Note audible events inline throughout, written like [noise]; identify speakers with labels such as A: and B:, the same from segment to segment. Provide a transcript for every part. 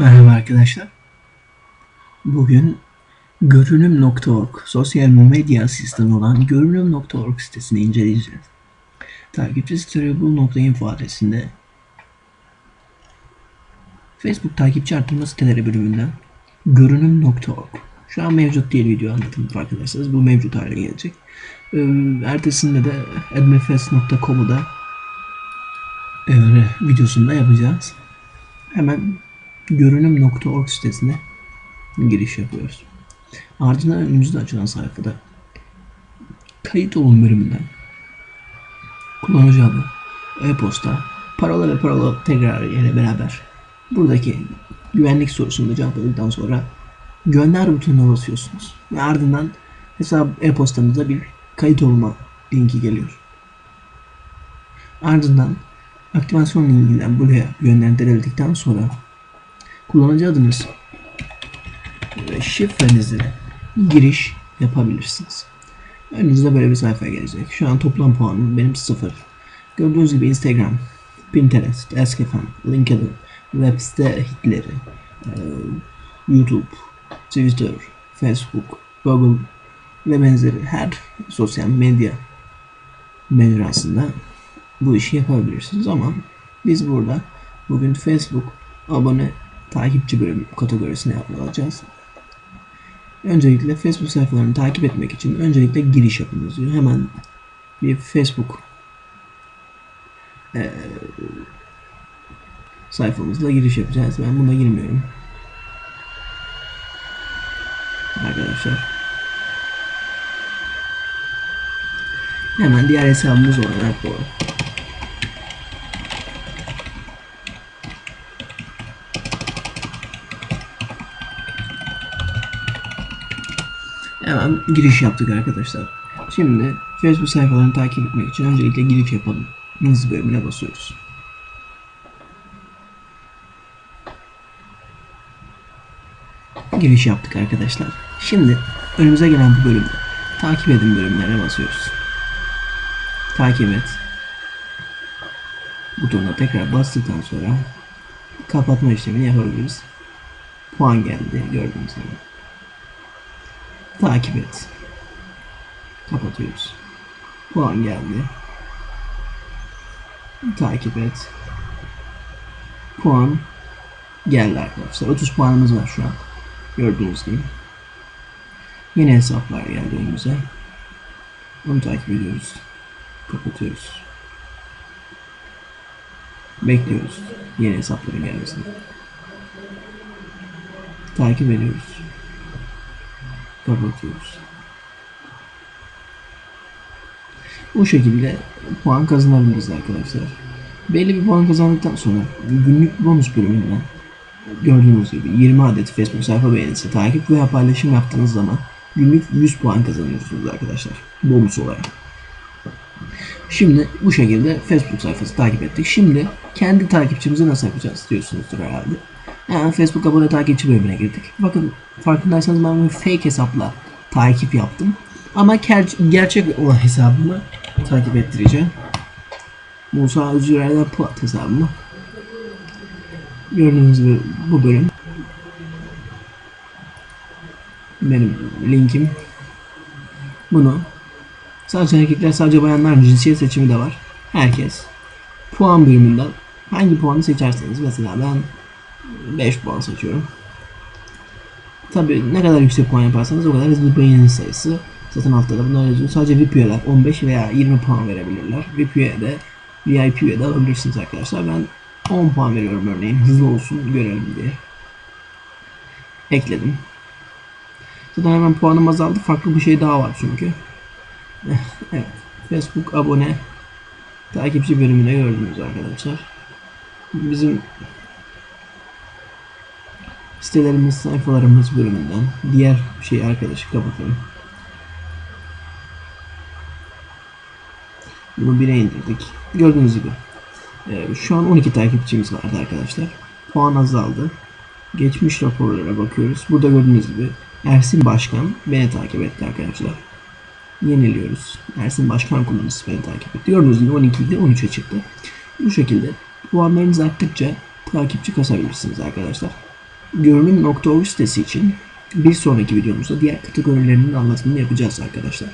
A: Merhaba arkadaşlar. Bugün görünüm.org sosyal medya asistanı olan görünüm.org sitesini inceleyeceğiz. Takipçi siteleri bu nokta info adresinde Facebook takipçi artırma siteleri bölümünden görünüm.org şu an mevcut değil video anlatım farkındaysanız bu mevcut hale gelecek. Ee, ertesinde de adminfest.com'u da e, videosunda yapacağız. Hemen görünüm.org sitesine giriş yapıyoruz. Ardından önümüzde açılan sayfada kayıt olun bölümünden kullanıcı adı, e-posta, parola ve parola tekrar ile beraber buradaki güvenlik sorusunu da cevapladıktan sonra gönder butonuna basıyorsunuz. Ve ardından hesap e-postanıza bir kayıt olma linki geliyor. Ardından aktivasyon linkinden buraya yönlendirildikten sonra kullanıcı adınız ve şifrenizi giriş yapabilirsiniz. Önünüzde böyle bir sayfa gelecek. Şu an toplam puanım benim sıfır. Gördüğünüz gibi Instagram, Pinterest, Eskifem, LinkedIn, web site hitleri, e, YouTube, Twitter, Facebook, Google ve benzeri her sosyal medya mecrasında bu işi yapabilirsiniz ama biz burada bugün Facebook abone takipçi bölüm kategorisine yapacağız. Öncelikle Facebook sayfalarını takip etmek için öncelikle giriş yapınız diyor. Hemen bir Facebook eee sayfamızla giriş yapacağız. Ben buna girmiyorum. Arkadaşlar. Hemen diğer hesabımız olarak bu. Hemen giriş yaptık arkadaşlar. Şimdi Facebook sayfalarını takip etmek için öncelikle giriş yapalım. Hızlı bölümüne basıyoruz. Giriş yaptık arkadaşlar. Şimdi önümüze gelen bu bölümde takip edin bölümlerine basıyoruz. Takip et. Butonuna tekrar bastıktan sonra kapatma işlemini yapabiliriz. Puan geldi gördüğünüz gibi. Takip et. Kapatıyoruz. Puan geldi. Takip et. Puan geldi arkadaşlar. 30 puanımız var şu an. Gördüğünüz gibi. Yeni hesaplar geldi önümüze. Onu takip ediyoruz. Kapatıyoruz. Bekliyoruz. Yeni hesapların gelmesini. Takip ediyoruz kapatıyoruz. Bu şekilde puan kazanabiliriz arkadaşlar. Belli bir puan kazandıktan sonra günlük bonus bölümünden gördüğünüz gibi 20 adet Facebook sayfa beğenisi takip veya paylaşım yaptığınız zaman günlük 100 puan kazanıyorsunuz arkadaşlar. Bonus olarak. Şimdi bu şekilde Facebook sayfası takip ettik. Şimdi kendi takipçimizi nasıl yapacağız diyorsunuzdur herhalde. Yani Facebook abone takipçi bölümüne girdik. Bakın farkındaysanız ben bir fake hesapla takip yaptım. Ama ger- gerçek olan hesabımı takip ettireceğim. Musa Özgürer'den Plat hesabımı. Gördüğünüz gibi bu bölüm. Benim linkim. Bunu sadece erkekler sadece bayanlar cinsiyet seçimi de var. Herkes puan bölümünden hangi puanı seçerseniz mesela ben 5 puan seçiyorum. Tabi ne kadar yüksek puan yaparsanız o kadar hızlı beğeni sayısı. Zaten altta da bunlar yazıyor. Sadece VIP üyeler 15 veya 20 puan verebilirler. VIP üye de VIP üye de alabilirsiniz arkadaşlar. Ben 10 puan veriyorum örneğin. Hızlı olsun görelim diye. Ekledim. Zaten hemen puanım azaldı. Farklı bir şey daha var çünkü. [laughs] evet. Facebook abone takipçi bölümüne gördünüz arkadaşlar. Bizim sitelerimiz, sayfalarımız bölümünden diğer şey arkadaşı kapatalım. Bunu 1'e indirdik. Gördüğünüz gibi e, şu an 12 takipçimiz vardı arkadaşlar. Puan azaldı. Geçmiş raporlara bakıyoruz. Burada gördüğünüz gibi Ersin Başkan beni takip etti arkadaşlar. Yeniliyoruz. Ersin Başkan kullanıcısı beni takip etti. Gördüğünüz gibi 12 idi 13'e çıktı. Bu şekilde puanlarınız arttıkça takipçi kasabilirsiniz arkadaşlar. Görünüm.org sitesi için bir sonraki videomuzda diğer kategorilerinin anlatımını yapacağız arkadaşlar.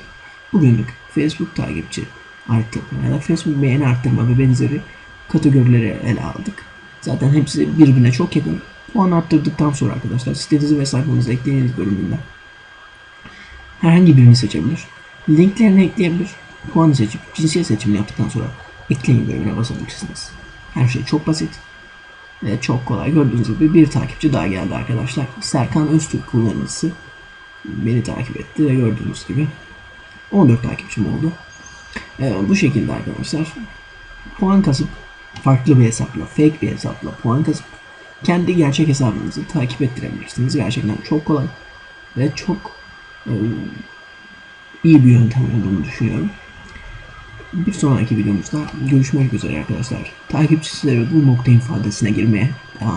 A: Bugünlük Facebook takipçi arttırma ya da Facebook beğeni arttırma ve benzeri kategorileri ele aldık. Zaten hepsi birbirine çok yakın. Puan arttırdıktan sonra arkadaşlar sitenizi ve sayfanızı ekleyiniz bölümünden herhangi birini seçebilir. Linklerini ekleyebilir. Puanı seçip cinsiyet seçimini yaptıktan sonra ekleyin bölümüne basabilirsiniz. Her şey çok basit ve çok kolay. Gördüğünüz gibi bir takipçi daha geldi arkadaşlar. Serkan Öztürk kullanıcısı beni takip etti ve gördüğünüz gibi 14 takipçim oldu. Ee, bu şekilde arkadaşlar puan kasıp farklı bir hesapla, fake bir hesapla puan kasıp kendi gerçek hesabınızı takip ettirebilirsiniz. Gerçekten çok kolay ve çok e, iyi bir yöntem olduğunu düşünüyorum. Bir sonraki videomuzda görüşmek üzere arkadaşlar. Takipçileri bu nokta ifadesine girmeye devam